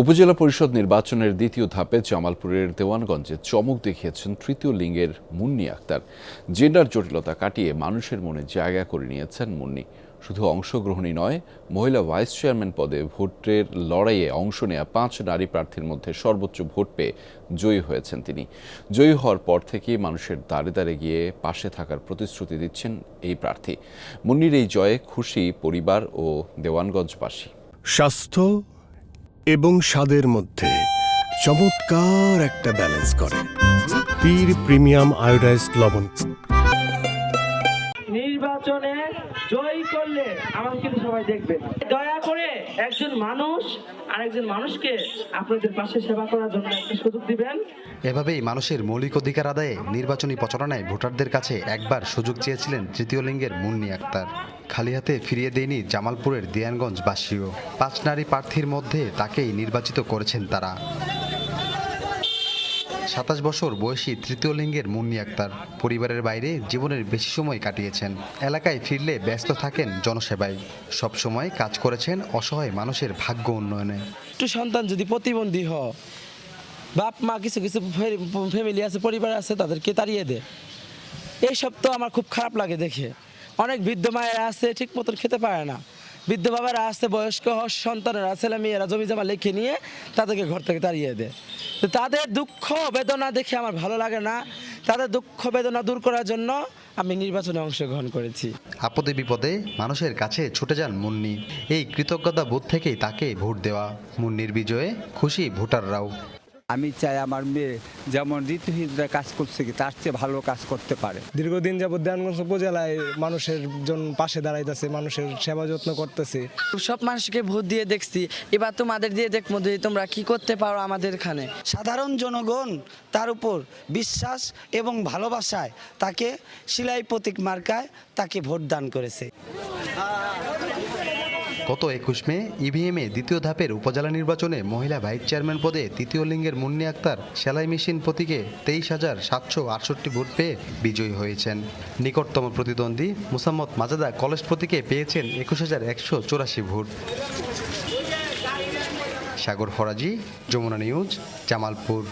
উপজেলা পরিষদ নির্বাচনের দ্বিতীয় ধাপে জামালপুরের দেওয়ানগঞ্জে চমক দেখিয়েছেন তৃতীয় লিঙ্গের মুন্নি আক্তার। জেন্ডার জটিলতা কাটিয়ে মানুষের মনে জায়গা করে নিয়েছেন মুন্নি। শুধু অংশগ্রহণই নয়, মহিলা ভাইস চেয়ারম্যান পদে ভোটের লড়াইয়ে অংশ নেয়া পাঁচ নারী প্রার্থীর মধ্যে সর্বোচ্চ ভোট পেয়ে জয়ী হয়েছেন তিনি। জয়ী হওয়ার পর থেকেই মানুষের দ্বারে দ্বারে গিয়ে পাশে থাকার প্রতিশ্রুতি দিচ্ছেন এই প্রার্থী। মুন্নির এই জয়ে খুশি পরিবার ও দেওয়ানগঞ্জবাসী। স্বাস্থ্য এবং স্বাদের মধ্যে চমৎকার একটা ব্যালেন্স করে। পীর প্রিমিয়াম আয়োডাইজড লবণ। নির্বাচনে জয়ী করলে আমাকে কিন্তু সবাই দেখবে। দয়া করে একজন মানুষ আরেকজন মানুষকে আপনাদের পাশে সেবা করার জন্য একটা সুযোগ দিবেন। এভাবেই মানুষের মৌলিক অধিকার আদায়ে নির্বাচনী প্রচারণায় ভোটারদের কাছে একবার সুযোগ চেয়েছিলেন তৃতীয় লিঙ্গের মুন্নি আক্তার। খালি হাতে ফিরিয়ে দেয়নি জামালপুরের দিয়ানগঞ্জ বাসীও পাঁচ নারী প্রার্থীর মধ্যে তাকেই নির্বাচিত করেছেন তারা। সাতাশ বছর বয়সী তৃতীয় লিঙ্গের মুন্নি আক্তার পরিবারের বাইরে জীবনের বেশি সময় কাটিয়েছেন। এলাকায় ফিরলে ব্যস্ত থাকেন জনসেবায়। সবসময় কাজ করেছেন অসহায় মানুষের ভাগ্য উন্নয়নে। একটু সন্তান যদি প্রতিবন্ধী হ বাপ, মা কিছু কিছু ফ্যামিলি আছে, পরিবার আছে, তাদেরকে তাড়িয়ে দে। এইসব তো আমার খুব খারাপ লাগে দেখে। অনেক বৃদ্ধ মায়েরা আছে, ঠিক মতন খেতে পারে না। বৃদ্ধ বাবারা আছে, বয়স্ক সন্তানেরা ছেলে মেয়েরা জমি জমা লিখে নিয়ে তাদেরকে ঘর থেকে তাড়িয়ে দেয়। তো তাদের দুঃখ বেদনা দেখে আমার ভালো লাগে না। তাদের দুঃখ বেদনা দূর করার জন্য আমি নির্বাচনে অংশগ্রহণ করেছি। আপদে বিপদে মানুষের কাছে ছুটে যান মুন্নি। এই কৃতজ্ঞতা বোধ থেকেই তাকে ভোট দেওয়া। মুন্নির বিজয়ে খুশি ভোটাররাও। আমি চাই আমার মেয়ে যেমন ঋতুহীনরা কাজ করছে কি তার চেয়ে ভালো কাজ করতে পারে। দীর্ঘদিন যাবৎ দেওয়ানগঞ্জ উপজেলায় মানুষের জন পাশে দাঁড়াইতেছে মানুষের সেবা যত্ন করতেছে। সব মানুষকে ভোট দিয়ে দেখছি এবার তোমাদের দিয়ে দেখব যে তোমরা কি করতে পারো আমাদের এখানে। সাধারণ জনগণ তার উপর বিশ্বাস এবং ভালোবাসায় তাকে শিলাই প্রতীক মার্কায় তাকে ভোট দান করেছে। গত একুশ মে ইভিএমে দ্বিতীয় ধাপের উপজেলা নির্বাচনে মহিলা ভাইস চেয়ারম্যান পদে তৃতীয় লিঙ্গের মুন্নি আক্তার সেলাই মেশিন প্রতীকে তেইশ হাজার সাতশো আটষট্টি ভোট পেয়ে বিজয়ী হয়েছেন। নিকটতম প্রতিদ্বন্দ্বী মুসাম্মদ মাজাদা কলেজ প্রতীকে পেয়েছেন একুশ হাজার একশো চুরাশি ভোট। সাগর ফরাজি, যমুনা নিউজ, জামালপুর।